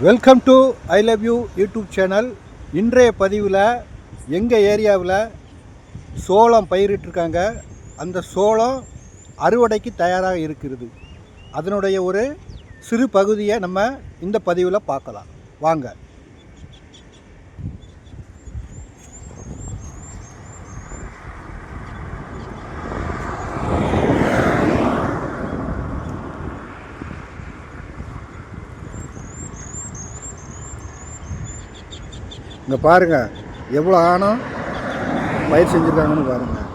Welcome to I love you YouTube channel இன்றைய பதிவில் எங்கள் ஏரியாவில் சோளம் பயிரிட்டிருக்காங்க. அந்த சோளம் அறுவடைக்கு தயாராக இருக்கிறது. அதனுடைய ஒரு சிறு பகுதியை நம்ம இந்த பதிவில் பார்க்கலாம். வாங்க. இங்கே பாருங்கள் எவ்வளோ ஆணம் பயிர் செஞ்சுருக்காங்கன்னு பாருங்கள்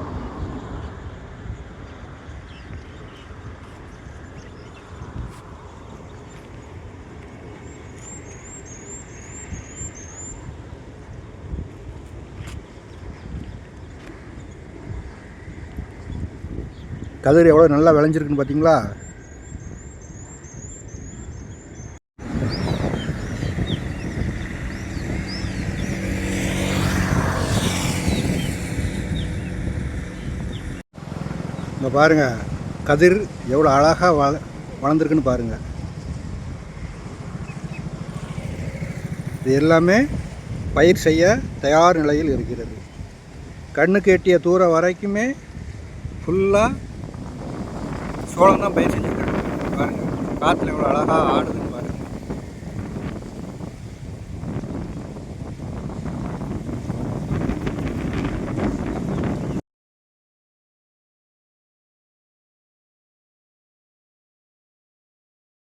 கதிர் எவ்வளோ நல்லா விளைஞ்சிருக்குன்னு பார்த்தீங்களா இங்கே பாருங்கள் கதிர் எவ்வளோ அழகாக வள வளர்ந்துருக்குன்னு பாருங்கள் இது எல்லாமே பயிர் செய்ய தயார் நிலையில் இருக்கிறது. கண்ணுக்கு எட்டிய தூரம் வரைக்குமே ஃபுல்லாக சோளம் தான் பயிர் செஞ்சுருக்காங்க. பாருங்கள் காற்றுல எவ்வளோ அழகாக ஆடுது